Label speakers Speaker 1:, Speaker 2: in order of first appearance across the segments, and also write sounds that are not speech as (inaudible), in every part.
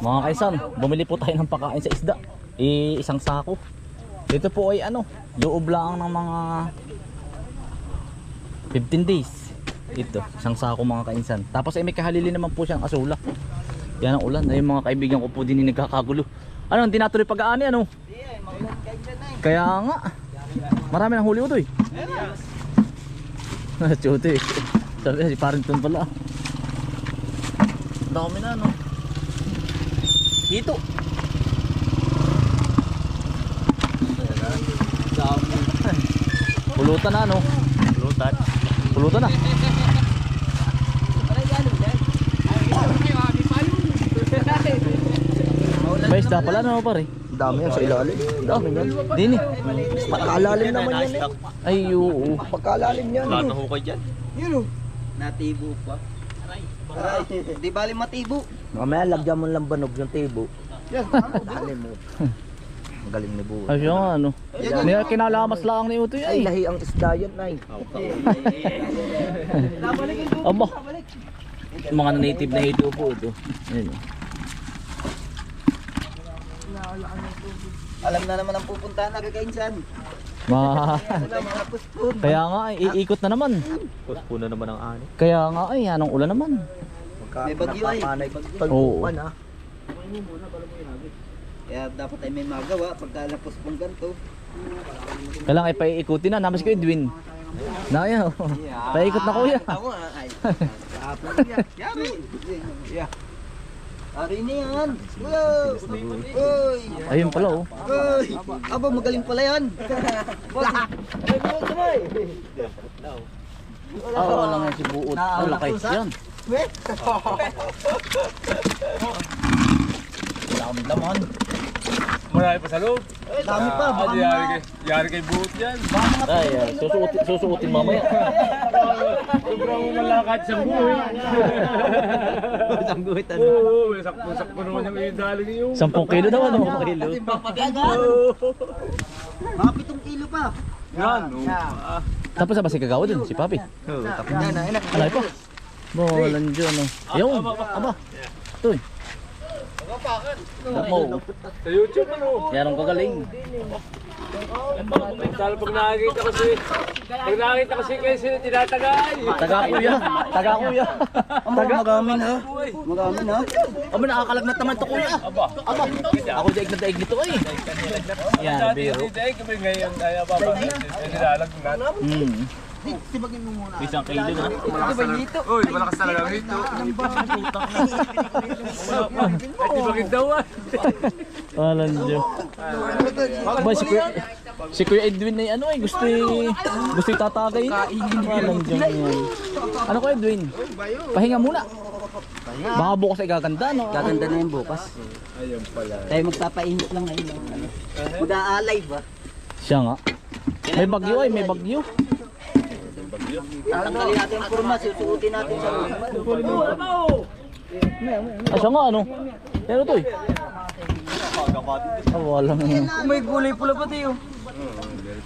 Speaker 1: Mga kaisan, bumili po tayo ng pagkain sa isda. I isang sako. Dito po ay ano, loob lang ng mga 15 days. Ito, isang sako mga kainsan. Tapos ay may kahalili naman po siyang asula. Yan ang ulan. Ay mga kaibigan ko po din nagkakagulo. Ano, hindi natuloy pag-aani ano? Kaya nga. Marami ng huli utoy. (laughs) Chuti. Sabi si Parington pala. Dami na no. Dito. Pulutan na no. Pulutan. Pulutan na. May isda pala no pare.
Speaker 2: Dami yan sa ilalim. Dami yan.
Speaker 1: Dini.
Speaker 2: Pagkalalim naman yan eh.
Speaker 1: Ay oo.
Speaker 2: Pagkalalim yan.
Speaker 3: Lahat ng hukay dyan.
Speaker 2: Yun o.
Speaker 3: Natibo pa. Aray, di bali matibo.
Speaker 2: Mamaya lagyan mo lang banog yung tibo. Dali (laughs) mo. Ang galing ni Buwan.
Speaker 1: Ay nga ano. May kinalamas lang ni Utoy
Speaker 2: Ay,
Speaker 1: ay.
Speaker 2: lahi ang isda yan ay. (laughs)
Speaker 1: Aba. Mga native na ito po ito. Ayun. oh.
Speaker 3: Alam na naman ang pupuntahan na kakainsan.
Speaker 1: Ma. (laughs) Kaya nga ay iikot na naman.
Speaker 3: Puspun na naman ang ani.
Speaker 1: Kaya nga ay anong ulan naman.
Speaker 2: Magka,
Speaker 3: May bagyo ay.
Speaker 2: napapanay
Speaker 1: Oo.
Speaker 2: pagpupan ha.
Speaker 3: Kaya dapat ay may magawa pagka napuspun ganito.
Speaker 1: Kailangan ay paiikutin na. Namas ko Edwin. Na yan. oh. Paikot na kuya.
Speaker 3: Ako ah, ay. (laughs) Kahapon yan. Yari. Yeah. Ari na yan. Wow. Uy.
Speaker 1: Ayun pala oh.
Speaker 3: Uy. Aba, magaling pala yan. (laughs)
Speaker 1: Ah, wala nga si Buot. Wala kay yan. (laughs) Dami laman.
Speaker 4: Marami pa sa loob.
Speaker 3: Dami pa.
Speaker 4: Ah,
Speaker 3: Baka
Speaker 4: di yari
Speaker 3: mga
Speaker 4: kay, yari kay buot yan.
Speaker 1: Ay, susuotin, susuotin mamaya.
Speaker 4: Sobrang malakad sa buhay.
Speaker 3: Isang guhit ano.
Speaker 4: Oo, may sakpo-sakpo naman yung idaling yung.
Speaker 1: 10 kilo daw ano?
Speaker 3: Kilo. Mga pitong kilo pa.
Speaker 4: Yan, oh. Ah,
Speaker 1: Tapos sa si Kagawa dun, si Papi.
Speaker 3: Oo, tapos na.
Speaker 1: Alay pa. Bolan dyan oh. Ayun, aba. Tuy. Mo.
Speaker 4: Sa YouTube ano.
Speaker 1: Yarong kagaling.
Speaker 4: Talo pag nakikita ko si... Pag nakikita ko si kayo sila tinatagay.
Speaker 1: Taga kuya. Taga kuya.
Speaker 3: Taga. Magamin ha. Magamin ha.
Speaker 1: Aba nakakalagnat naman to kuya.
Speaker 4: Aba.
Speaker 1: Aba. Ako daig na daig nito ay. Yan, biro.
Speaker 4: ay kami ngayon. Ay, aba ba? Ay, nilalag na.
Speaker 1: Hmm.
Speaker 3: Tibagin mo muna.
Speaker 1: Isang kilo na.
Speaker 4: Malakas talaga. Uy, malakas talaga dito. Ay, di bakit daw ah.
Speaker 1: Walan dyan. Ba si Kuya, si Kuya Edwin na ano ay gusto gusto itatagay. Walan dyan yan. Ano ko Edwin? Pahinga muna. Baka bukas ay gaganda no?
Speaker 3: Gaganda na yung bukas.
Speaker 4: Ayun pala.
Speaker 3: Tayo magpapainit lang ngayon. Mag-aalay ba?
Speaker 1: Siya nga. May bagyo ay, may bagyo.
Speaker 3: Tatanggalin natin ang kurma, susuotin natin sa
Speaker 1: Ah, siya nga ano? Pero to eh. Ah, walang
Speaker 3: May gulay pula pa tayo.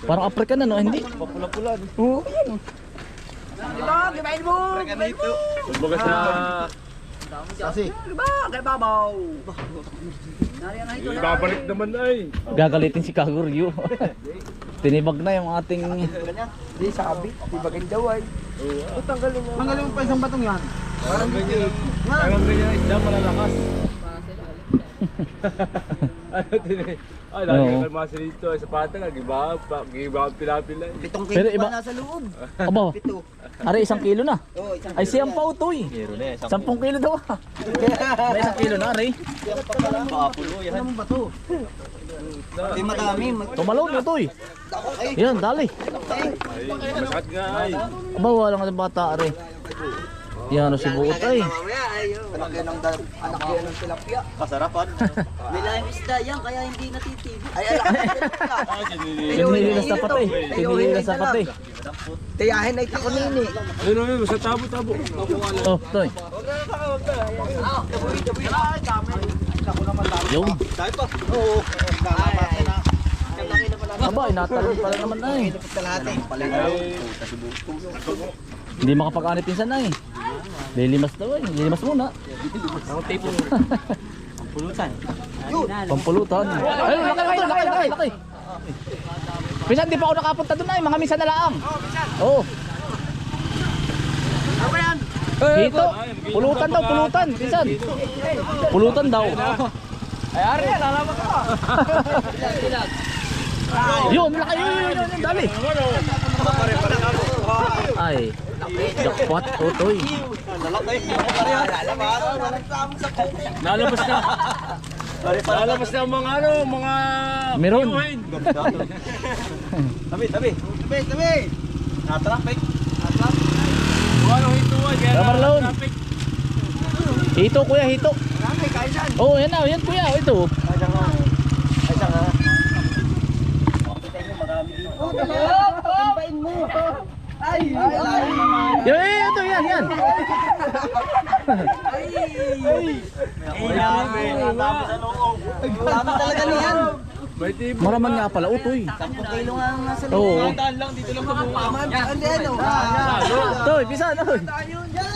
Speaker 1: Parang African na no? Hindi.
Speaker 4: Kumbaga sa... Ibabalik naman ay.
Speaker 1: Gagalitin si Kaguryo. (laughs) Tinibag na yung ating
Speaker 2: Di sabi. Di bagay daw ay.
Speaker 3: Tanggalin mo pa isang batong yan.
Speaker 4: Parang ganyan. Parang ganyan isda malalakas. (laughs) (laughs) ano eh. Ay, lagi
Speaker 1: Oo.
Speaker 4: ka kalmasa dito. Sa patang, giba, pa, giba ang pila-pila. eh.
Speaker 3: Pitong
Speaker 1: Pero
Speaker 3: kilo
Speaker 1: iba-
Speaker 3: pa nasa loob. (laughs)
Speaker 1: Aba,
Speaker 3: Pito.
Speaker 1: are isang kilo na.
Speaker 3: Oo, isang
Speaker 1: Ay siyang pa utoy. Sampung kilo daw ah. (laughs) May isang kilo na, Ray.
Speaker 3: Papulo yan. Ano ba to? Di madami. Mag-
Speaker 1: Tumalaw na utoy. Yan, dali.
Speaker 4: Ay, masakit nga ay.
Speaker 1: Aba, wala nga bata, Ray. Yan, ano si Buot ay.
Speaker 2: Yan ng, anak ng tilapia.
Speaker 3: Kasarapan. (laughs) May lahing isda yan, kaya hindi natitibo.
Speaker 2: Ay, alam.
Speaker 1: Sinililas sa patay. Sinililas sa patay.
Speaker 2: Tiyahin ay kakunini.
Speaker 4: Ayun, ayun, sa tabo-tabo.
Speaker 1: Oh, toy. Yung.
Speaker 3: Oo.
Speaker 1: Aba, inatalon pala naman ay.
Speaker 3: Kalahati.
Speaker 4: Ay,
Speaker 1: Hindi makapag-anit pinsan ay. Lilimas daw ay. Lilimas muna.
Speaker 4: ang tipo.
Speaker 3: Pulutan. (laughs)
Speaker 1: Pampulutan. Ay, laki, laki, laki, laki, laki. Minsan di pa ako nakapunta doon ay, mga minsan na lang. Oo. Hito. Pulutan daw, pulutan. Minsan. Pulutan daw. Ay, ari, lalaman ka pa. yun, laki yun, yun, yun, yun, dali. Ay, jackpot, utoy.
Speaker 4: Lalabas na. Lalabas na ang mga ano, mga...
Speaker 1: Meron.
Speaker 3: Tabi, tabi. Tabi, tabi. Na-traffic.
Speaker 4: Kung ano hituan, kaya
Speaker 1: Tama, Marlon.
Speaker 4: traffic.
Speaker 1: Hito, kuya, hito.
Speaker 3: Marami, kailan?
Speaker 1: Oh, yan na, yan kuya, ito.
Speaker 3: Ay, saka. Ay, saka. Timbain mo. Ay, ay, ay.
Speaker 1: Yan, yan, ito, yan, yan.
Speaker 3: Dami, dami sa loob. Dami talaga niyan.
Speaker 1: Maraman nga pala, utoy.
Speaker 3: 10 kilo nga ang nasa loob.
Speaker 1: Oo.
Speaker 4: lang, dito lang sa buka.
Speaker 3: Hindi, ano?
Speaker 1: Toy, pisa, toy.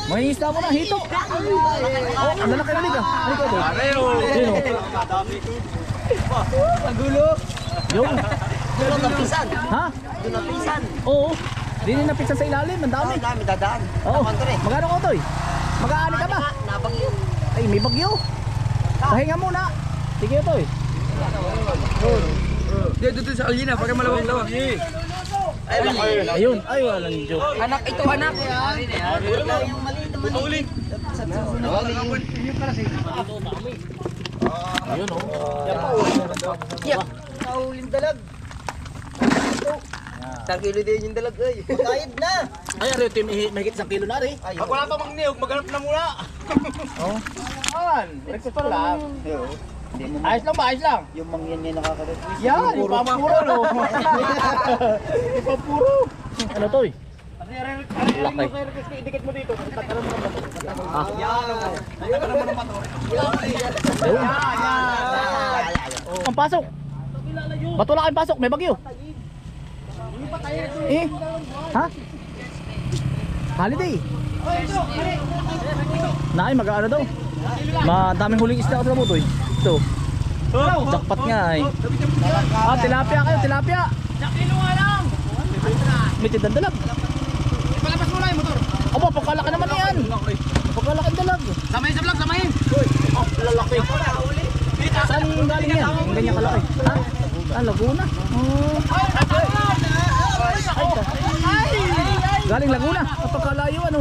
Speaker 1: May isda mo na, hito. Oh, ang lalaki na liga. Halika, toy.
Speaker 4: Areo.
Speaker 1: Sino?
Speaker 3: Magulo.
Speaker 1: Yung,
Speaker 3: Gulo ng pisan.
Speaker 1: ha?
Speaker 3: Gulo ng pisan.
Speaker 1: Oo. Di na napitsa sa ilalim, ang dami.
Speaker 3: Ang dami dadaan.
Speaker 1: Oo. Magkano ko, toy? Mag-aani ka ba?
Speaker 3: Nabagyo.
Speaker 1: Ay, may bagyo. Pahinga muna. Sige, toy.
Speaker 4: Dito dito sa Alina, para malawang-lawang.
Speaker 1: Ayun, ay, walang joke.
Speaker 3: Anak ito, anak. Na maliit.
Speaker 1: Ayun, oh.
Speaker 3: Yeah. Nauling dalag. Isang kilo din yung dalag ay. Magkayad na.
Speaker 1: Ay, ari, ito yung mahigit isang kilo na, rin.
Speaker 4: Pag wala pa magniyog, maghanap na muna. (laughs)
Speaker 1: Oh. Ayan, breakfast pa lang. Ayos lang ba? Ayos lang.
Speaker 3: Yung mangyan niya nakakaroon.
Speaker 1: Yan, ipapuro, no? (laughs) ipapuro. Ano to, eh? Laki.
Speaker 4: Idikit mo dito.
Speaker 1: Ah. Ayun. Ang pasok. Ba't wala kayong pasok? May bagyo. Eh? Ha? Holiday. Nay, mag-ano daw? Madaming huling isda ako sa butoy. Ito. Jackpot nga eh. Ah, tilapia kayo, tilapia.
Speaker 4: Nakilo nga lang.
Speaker 1: May tindan dalag.
Speaker 4: Palabas mo na yung motor.
Speaker 1: Aba, pagkalaki naman yan. Pagkalaki dalag.
Speaker 4: Samayin sa vlog, samayin.
Speaker 1: Oh, lalaki. Saan galing yan? Ganyan kalaki. Ha? Ah, Laguna. Oh. Galing Laguna. Kapagkalayo ano.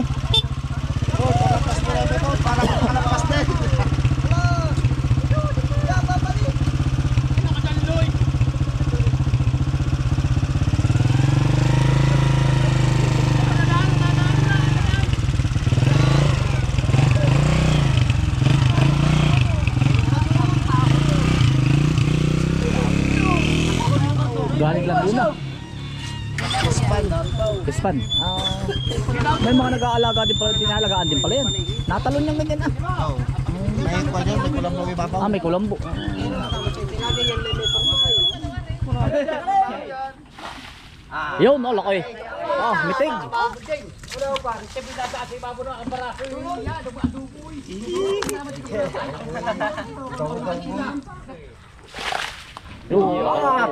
Speaker 1: Galing Laguna. Kispan. Ah, may mga nag-aalaga din pala, dinalagaan din pala yan. Natalon yung ganyan ah.
Speaker 3: May pa dyan, may kulang na ibabaw.
Speaker 1: Ah, may kulambo. Yun, oh, laki. Ah, mitig. Yun. Ah.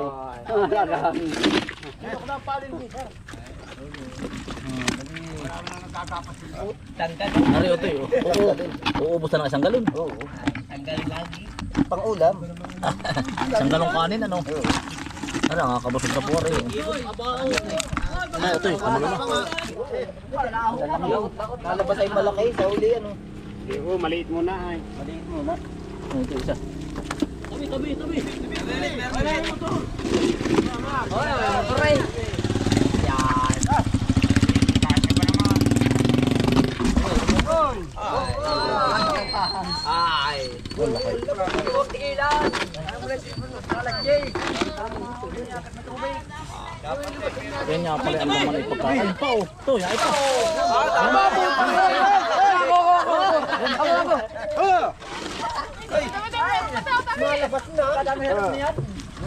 Speaker 1: Ano ito eh? Oo. Uubos na ng isang galon. Oo.
Speaker 3: Pang ulam. (laughs)
Speaker 1: Isang galong kanin ano? Ano, nakakabusog sa puwar eh. Ano ito eh? Ano na?
Speaker 3: Lalabas ay malaki sa uli ano.
Speaker 4: Oo, maliit muna ay.
Speaker 3: Maliit muna.
Speaker 1: Ito isa? Yan nga pala ang laman ay pagkain. Ay pa oh. Ito, yan ay pa.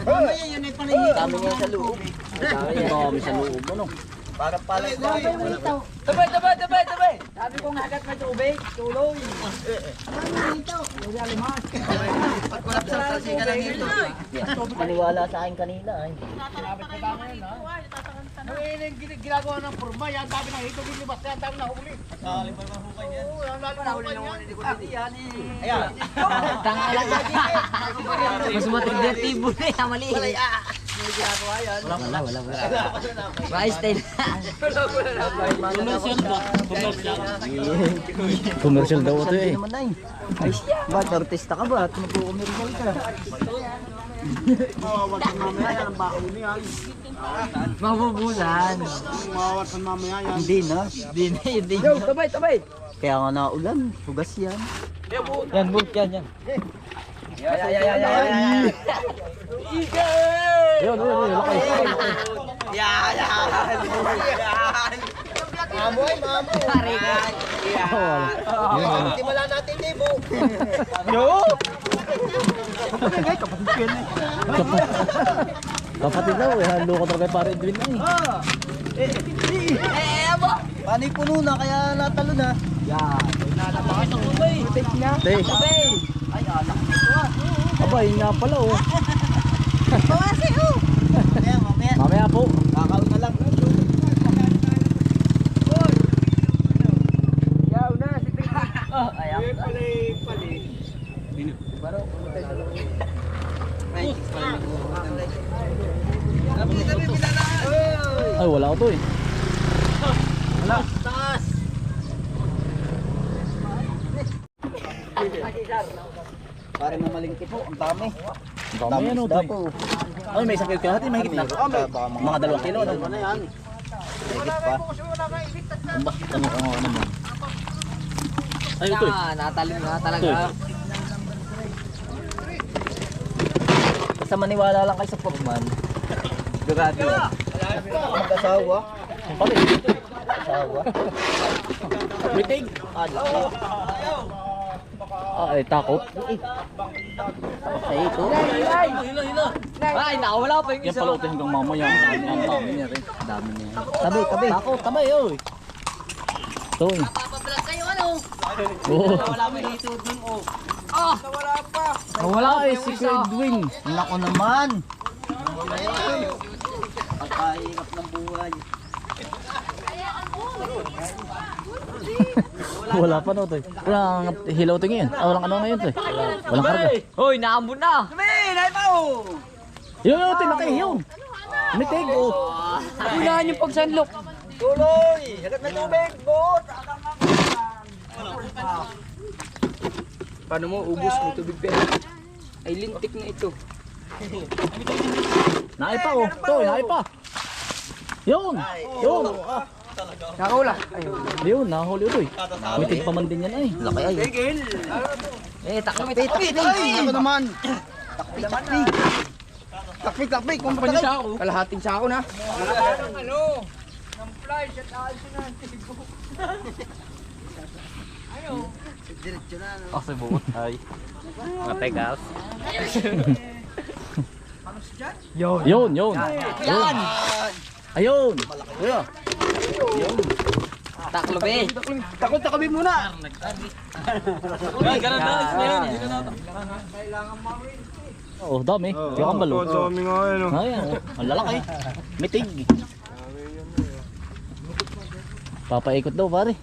Speaker 3: Mamaya yun ay paningin. Dami niya sa loob.
Speaker 1: Dami sa loob ano.
Speaker 3: Para pala.
Speaker 4: Tabay, tabay, tabay, tabay.
Speaker 2: Sabi ko nga agad may tubig, tuloy.
Speaker 3: Maniwala sa akin kanina. Ay.
Speaker 2: ginagawa ng forma, yan dami na hito, dilibas yan, dami na huli. Dali pa naman hukay yan. Oo, yan dali na huli yan. Ayan.
Speaker 3: Tangala na Mas matindi ang tibo na yan. Mali. Wala, wala, wala. wala. Rice tail.
Speaker 1: Commercial daw ito eh.
Speaker 3: naman na eh. Ay, ba't artista ka ba? At magkukumirmal ka. Mabubulan.
Speaker 2: Mawawasan mamaya yan.
Speaker 3: Hindi na. Hindi na, hindi na. Yo, tabay, tabay. Kaya nga naulan. Hugas yan. Yan, boot yan, yan.
Speaker 1: Yun, yun, yun. Lakay.
Speaker 2: Mamoy, mamoy.
Speaker 1: Oh, yun, yun.
Speaker 2: Timala natin, Debo.
Speaker 1: Kapatid daw eh. Halo ko talaga pare Edwin na eh.
Speaker 3: Paano yung puno na, kaya natalo na. Yan.
Speaker 1: Te. Aba, yun nga pala oh.
Speaker 3: Mamaya, mamaya.
Speaker 1: Mamaya po.
Speaker 3: Kakaon na lang.
Speaker 1: Ay, wala ko to eh.
Speaker 3: Pare mamalingki po, ang dami.
Speaker 1: Ang dami yan
Speaker 3: isda
Speaker 1: Toy.
Speaker 3: po.
Speaker 1: Ay, may isang kilo kalahati, mahigit na.
Speaker 3: Mga
Speaker 1: dalawang kilo. Ano?
Speaker 2: Ano yan?
Speaker 3: higit pa.
Speaker 1: Ang ba? Ano, ano, ano mo? Ay, ito eh.
Speaker 3: natalim na
Speaker 1: eh.
Speaker 3: Basta maniwala lang kayo sa Pogman. Grabe. Mag-asawa.
Speaker 1: Pare, ito eh.
Speaker 3: Asawa.
Speaker 1: Bitig.
Speaker 3: Ah, laki.
Speaker 1: Ah, ay, takot.
Speaker 3: Sa ito.
Speaker 2: Ay, nakawala pa yung
Speaker 1: Yan pala ito hanggang mamaya. Ang dami, niya rin.
Speaker 3: Dami niya. Tabi, tabi.
Speaker 1: Takot, tabay, oy. Ito eh.
Speaker 2: Papablog kayo, ano? Wala pa dito dun, oh. Ah! Nawala pa.
Speaker 1: Wala eh, si Edwin.
Speaker 3: Nako naman. Pagkahirap ng buhay.
Speaker 1: Wala pa no, Toy. Walang hilaw ito ngayon. Ah, walang ano ngayon, Toy. Walang karga.
Speaker 2: Hoy, naambon na. Dumi, naipa, oh.
Speaker 1: Yun, yun, tinakay, yun. Mitig, oh. (laughs)
Speaker 2: Unahan yung pagsanlok. Tuloy! Hagat na tubig, bot! Paano mo ubus mo tubig pero? Ay lintik na ito.
Speaker 1: Naipa, oh. Toy, naipa. Yun, yun.
Speaker 2: Nakawala.
Speaker 1: Yun, nahuli ito, eh. Mitig pa man din yan, ay.
Speaker 3: Laki ay.
Speaker 2: Tigil!
Speaker 3: Eh, takpi, takpi. Ako naman. Takpi, takpi.
Speaker 2: Takpik, takpik! Kung pa sako. Kalahating sako na. Ano? Ng flies at alis na ang tigo.
Speaker 1: Ah, sa buot. Ay. Mga tegas. Yun, yun, yun. Yan! Ayun! Ayun!
Speaker 2: Taklo be. Takot na kami muna.
Speaker 1: Ay, ganun na. Oo, dami. Kaya kang balo.
Speaker 4: Dami nga yun. oh.
Speaker 1: Ay, oh. ang lalaki. Mitig. Papaikot daw, pare.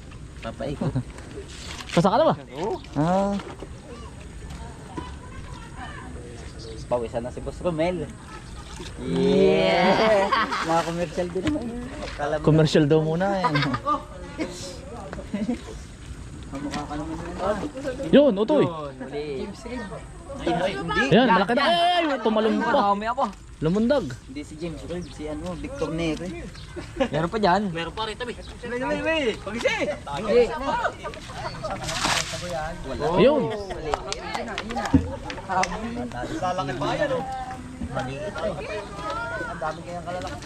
Speaker 3: Papaikot. (laughs)
Speaker 1: Pasa ka na ba? Oo. Ah,
Speaker 3: Pawisan na si Boss Romel. Yeah! Mga commercial din naman.
Speaker 1: Commercial daw muna. Eh.
Speaker 3: kamukha ka naman.
Speaker 1: Yun, utoy.
Speaker 3: Ay, hindi.
Speaker 1: Yan, malaki na. Ay, tumalon pa.
Speaker 2: Dami ako.
Speaker 1: Lumundag.
Speaker 3: Hindi si James World, si ano, Victor Nere.
Speaker 2: Meron pa dyan.
Speaker 1: Meron pa rin, tabi.
Speaker 2: Hindi.
Speaker 1: Ayun.
Speaker 3: Maliit eh. Ang dami kayang kalalaki.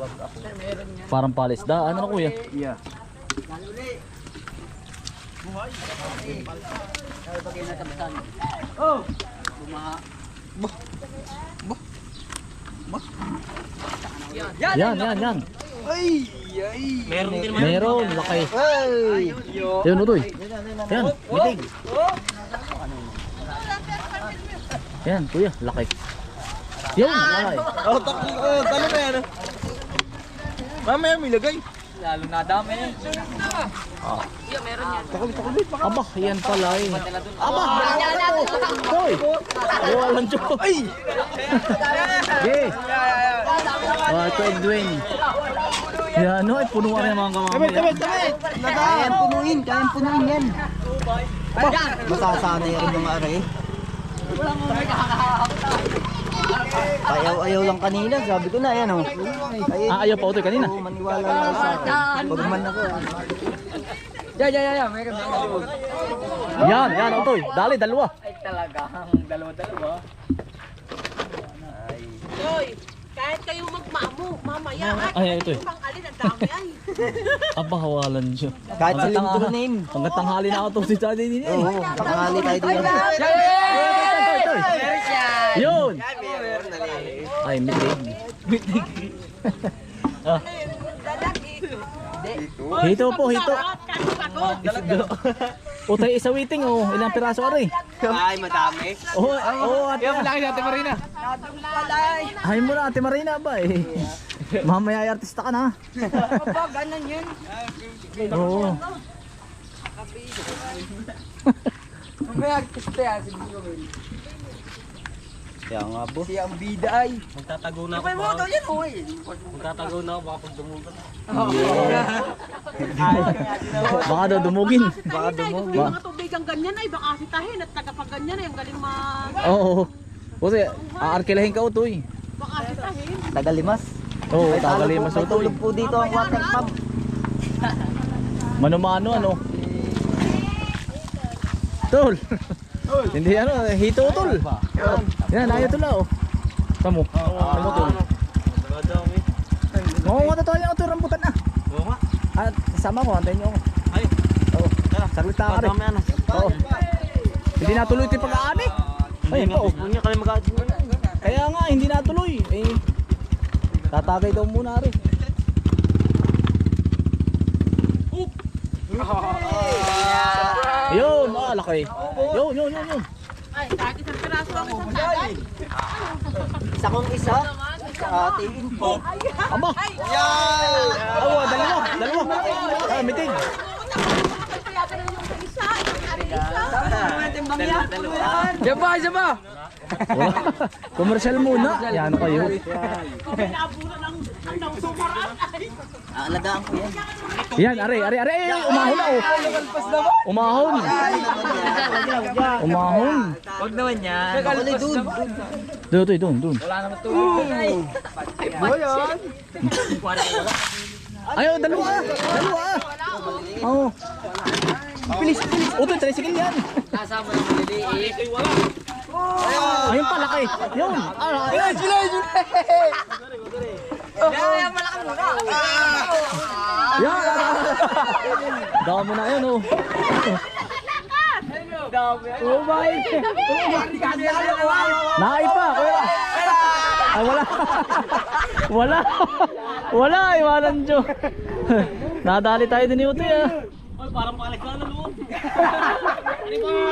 Speaker 3: Wag ako.
Speaker 1: Parang palisdaan. Ano kuya?
Speaker 3: Yeah.
Speaker 1: Yan, yan, yan.
Speaker 3: Ay! Ay!
Speaker 4: Meron din.
Speaker 1: Meron, laki.
Speaker 3: Ay!
Speaker 1: Yun, utoy. Yan, mitig. Yan, kuya, laki. Yun, laki.
Speaker 3: Oh, takli ko. Talo na yan. Mamaya may lagay.
Speaker 2: Lalo na dami.
Speaker 1: Aba, yan pala eh. Aba, Hoy! Ay, walang joke. Ay! Yes! Oh, ito Edwin. Yan, ano, ay punuan yung mga kamamaya.
Speaker 3: Kayang punuin, kayang punuin yan. Masasanay rin yung aray. Ayaw-ayaw lang kanina, sabi ko na, yan o. Ay,
Speaker 1: Ah, ayaw pa utoy kanina.
Speaker 3: Oo, maniwala lang sa akin. Pag man ako.
Speaker 2: Ya, ya, ya, ya. Meron, meron.
Speaker 1: Yan, yan, utoy. Dali, dalawa.
Speaker 2: Ay, talaga. Dalawa-dalawa.
Speaker 5: Hoy, kahit kayo magmamo, mamaya at
Speaker 1: Ay, ito eh.
Speaker 5: pang alin ang dami ay. (laughs)
Speaker 1: Aba, hawalan siya.
Speaker 3: Kahit sa
Speaker 1: tanga-
Speaker 3: name.
Speaker 1: Hanggang tanghali na ako to si Daddy din eh.
Speaker 3: Oo, tangali tayo
Speaker 2: siya.
Speaker 1: Yun! Ay, mitig. Mitig. ah. Hito po, hito.
Speaker 5: Kahit ako.
Speaker 1: Utay isawiting oh. Ilang piraso ka rin?
Speaker 3: Ay, madami.
Speaker 1: Oo, oo, ate.
Speaker 4: Yan, malaki natin Marina.
Speaker 1: Ay mo na, ate Marina ba eh. Mamaya ay artista ka na.
Speaker 5: Aba, ganun yun.
Speaker 1: Oo.
Speaker 2: May artista yan. Siguro.
Speaker 3: Kaya nga po.
Speaker 2: Siya ang bida ay.
Speaker 4: Magtatago na ako.
Speaker 2: May moto yan, oy.
Speaker 4: Magtatago na ako baka pag dumugan. (laughs)
Speaker 1: Baka daw dumugin.
Speaker 5: Baka dumog.
Speaker 1: Ba-
Speaker 5: Mga tubig ang ganyan ay baka sitahin at tagapag ganyan ay ang galing mag...
Speaker 1: Oo. Kasi aarkilahin ka utoy.
Speaker 5: Baka sitahin.
Speaker 3: Tagalimas.
Speaker 1: Oo,
Speaker 3: May talo
Speaker 1: tagali
Speaker 3: po-
Speaker 1: mas
Speaker 3: may
Speaker 1: utoy.
Speaker 3: tulog po dito ang water pump.
Speaker 1: Mano-mano ano. (laughs) Tol. Hindi ano, hito tol. Yan, ayaw tol oh. Tamo. Tamo tol. Oo, oh, totoo ito, rambutan na.
Speaker 4: Oo nga.
Speaker 1: At sama ko, antayin niyo ako.
Speaker 4: Ay,
Speaker 1: Oo. Saglit na ka rin. Oo. Hindi natuloy ito yung pag-aani. Ayun pa oh. Kaya nga, hindi natuloy. Eh, tatagay daw muna rin. Yun, ah, laki. Yun, yun, yun, yun.
Speaker 5: Ay, kahit isang piraso ang isang tagay.
Speaker 3: Isa kong isa. Atiin po.
Speaker 1: Aba! Oo, dalawa, dalawa. Ah, mitig.
Speaker 5: Kaya pa
Speaker 2: ba?
Speaker 1: Wala. Commercial muna. Yan kayo.
Speaker 5: Kung pinabunan ng ang.
Speaker 3: Aalagaan ko yan.
Speaker 1: Yan, are, are, are. Ay, umahon na oh. Umahon. Umahon.
Speaker 2: Huwag naman yan.
Speaker 3: Dun.
Speaker 1: Doon, doon, doon, doon.
Speaker 2: Wala naman tubig. Ay.
Speaker 1: Ayaw, dalawa. Dalawa. Oo. Bilis, bilis. Uto, tricycle yan.
Speaker 2: Kasama ng maliliit.
Speaker 1: Ayun pa, laki. Yun. Ah, ayun.
Speaker 2: Yan, malaki muna.
Speaker 1: Yan. Dami na yun, oh. Oh my. Naay pa, kuya. Ay, wala. wala. Wala, ay, walang Diyo. Nadali tayo din ni Utoy, ah.
Speaker 4: Ay, parang palik na na loob.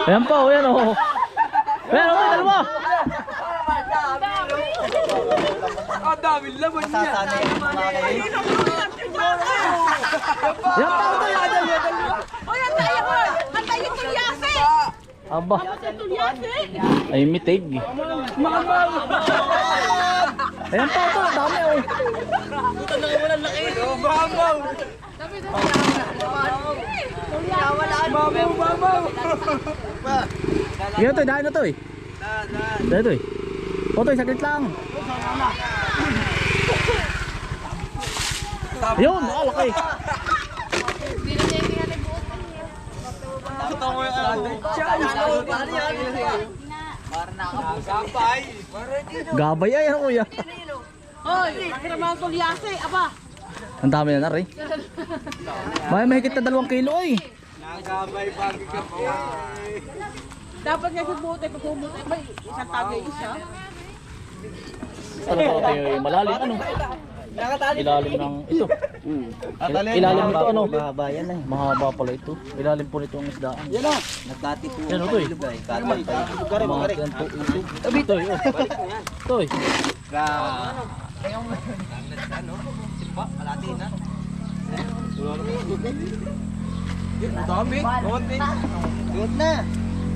Speaker 1: Ayan pa, oh, yan, oh. Ayan, Utoy, dalawa.
Speaker 2: Ang dami laman niya.
Speaker 1: Ayan pa, Utoy. Ayan, ayan.
Speaker 5: Hoy, ang tayo ko! Ang tayo tulyase!
Speaker 1: Aba, ay mitig. Ayan pa, Utoy. Dami, oh. Yan to, dahil na to eh. Dahil to eh. O to, saglit lang. Yun, ah, laki. Gabay ay ano kuya.
Speaker 5: Hoy, ang mga tulyase, aba!
Speaker 1: Ang dami na na rin. May mahigit na dalawang kilo ay.
Speaker 5: Dapat nga si Buti, pag may isang tagay isa.
Speaker 1: Ano ba ito yung malalim ano? Ilalim ng ito.
Speaker 3: At
Speaker 1: Ilalim nito ano?
Speaker 3: Mahaba yan eh.
Speaker 1: Mahaba pala ito. Ilalim po nito ang isdaan.
Speaker 3: Yan o. Nagkati po.
Speaker 1: Yan.
Speaker 3: Katay pa yun.
Speaker 1: Mga yan po ito. Tabi, Toy. oh. Toy.
Speaker 3: Good na.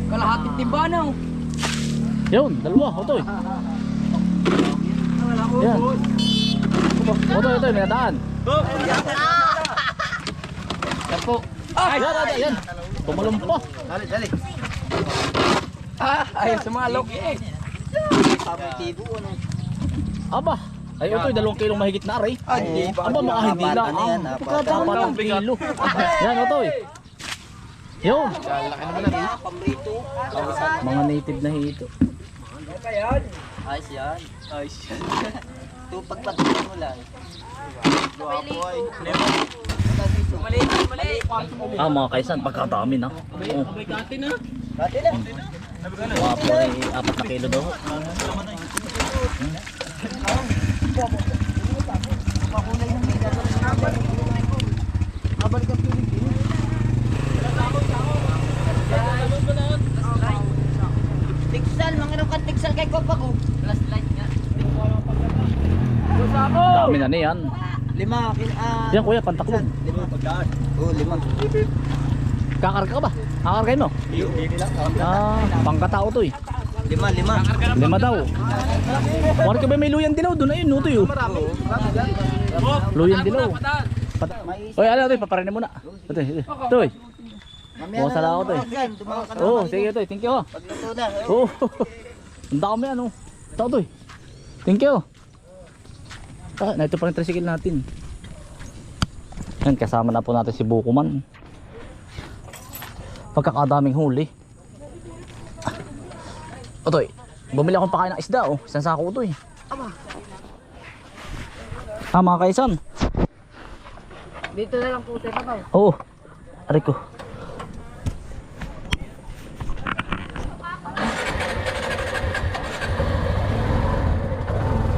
Speaker 2: Kalahating timba na.
Speaker 1: Yun, dalawa. O, Toy. Yan. O, Toy, Toy, may nadaan. Yan po. Ay, yan, yan, yan. Tumalong pa.
Speaker 3: Dali, dali.
Speaker 2: Ah, ayaw sumalok.
Speaker 3: Ano.
Speaker 1: Aba. Ay, ito, dalawang kilong mahigit na aray.
Speaker 3: Ay,
Speaker 1: Aba, mga hindi na.
Speaker 3: na yan, apat.
Speaker 1: Pagkataon ng kilo. Yan, ito eh. Yun,
Speaker 3: Pamrito.
Speaker 1: mga native na hito.
Speaker 3: Ayos yan. Ayos yan. Ito pagpatuloy mo lang.
Speaker 1: Ah, mga kaisan, pagkadami na. Oo.
Speaker 3: Dati na.
Speaker 1: Mga po ay apat na kilo daw.
Speaker 2: Tigsal, manginom ka tigsal kay Kopa ko. Last light nga.
Speaker 1: Dami na niyan.
Speaker 3: Lima. kin- ah,
Speaker 1: Yan kuya, pantaklog.
Speaker 3: Lima pagkaan. Oo, lima.
Speaker 1: Kakarga ka ba? Kakargay mo? Ah, pangkatao to eh.
Speaker 3: Lima, lima.
Speaker 1: Lima daw. Wala ka ba may luyan dilaw doon? Ayun, nuto yun. Luyan dilaw. Oy, ala to, paparinig mo na. Ito, ito. Ito.
Speaker 3: Mamaya
Speaker 1: Bukas na ako to.
Speaker 3: Yan, tumawa ka na.
Speaker 1: Oo, sige to, thank you. Oo. (laughs) Ang dami ano. Tao to eh. Thank you. Ah, na ito pa rin tricycle natin. Yan, kasama na po natin si Bukuman. Pagkakadaming huli. Otoy, bumili akong pakain ng isda oh. Isang sako to eh. Ah, mga kaisan.
Speaker 2: Dito na lang po tayo.
Speaker 1: Oo. Aray ko.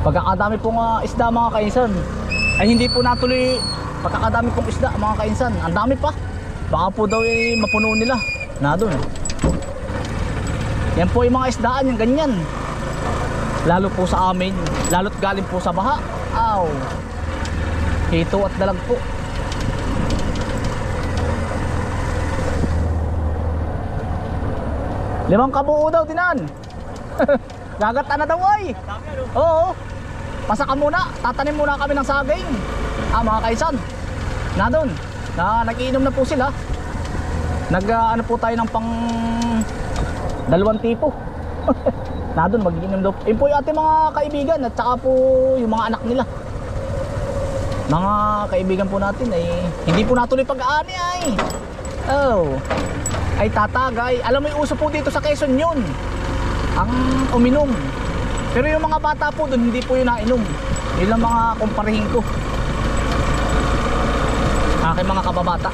Speaker 1: Pagkakadami pong ah, isda mga kainsan. Ay hindi po natuloy pagkakadami pong isda mga kainsan. Ang dami pa. Baka po daw eh, mapuno nila. Na doon yan po yung mga isdaan yung ganyan. Lalo po sa amin. Lalo't galing po sa baha. Aw. Hito at dalag po. Limang kabuo daw tinan. (laughs) Gagata na daw ay. Oo. Pasaka muna, tatanim muna kami ng saging. Ah, mga kaisan. Na doon. Na nagiinom na po sila. Nag ah, ano po tayo ng pang dalawang tipo. (laughs) na doon magiinom daw. Yun po yung ating mga kaibigan at saka po yung mga anak nila. Mga kaibigan po natin ay hindi po natuloy pag-aani ay. Oh ay tatagay. Alam mo yung uso po dito sa Quezon yun. Ang uminom. Pero yung mga bata po doon, hindi po yun nainom. Yun lang mga kumparihin ko. Aking mga kababata.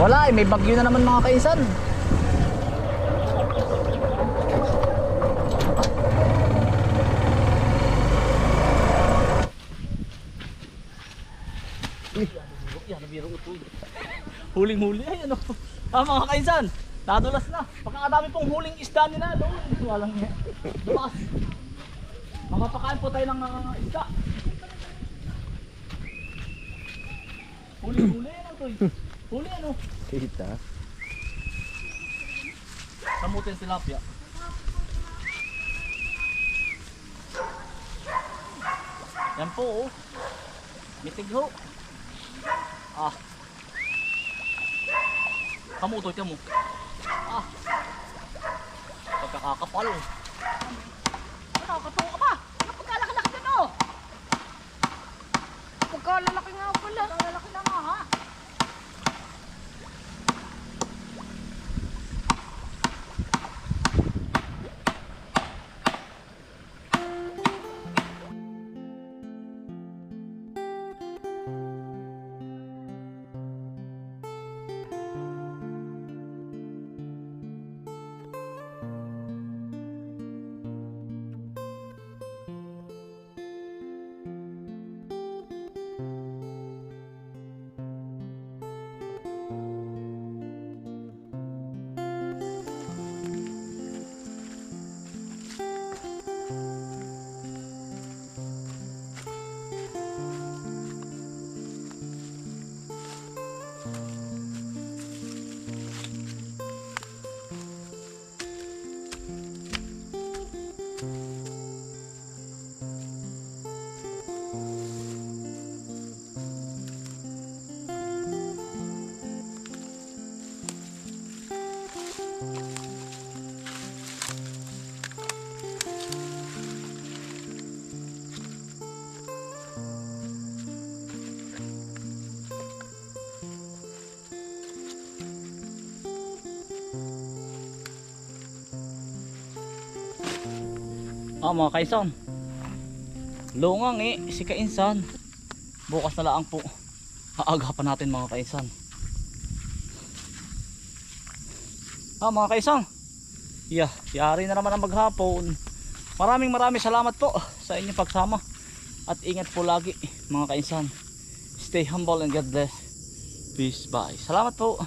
Speaker 1: Wala eh, may bagyo na naman mga kaisan. Huling-huli ay ano. Ah mga kaisan, nadulas na. Pagkakadami pong huling isda nila doon. Walang niya. Dumas. Mamapakain po tayo ng uh, isda. Huling-huli ano to? Huli ano?
Speaker 3: Kita.
Speaker 1: Samutin tilapia. Yan po oh. Mitig ho. Ah. Kamutoy ka mo. Ah. Pagkakakapal.
Speaker 5: Ano, katuwa ka pa? Pagkalaki-laki din oh. Pagkalalaki nga pala. Pagkalalaki na nga ha.
Speaker 1: Ah mga kaisan. Lungang eh, si kainsan. Bukas na lang po. Aagapan natin mga kaisan. Ah mga kaisan. Yeah, yari na naman ang maghapon. Maraming maraming salamat po sa inyong pagsama. At ingat po lagi mga kainsan. Stay humble and God bless. Peace. Bye. Salamat po.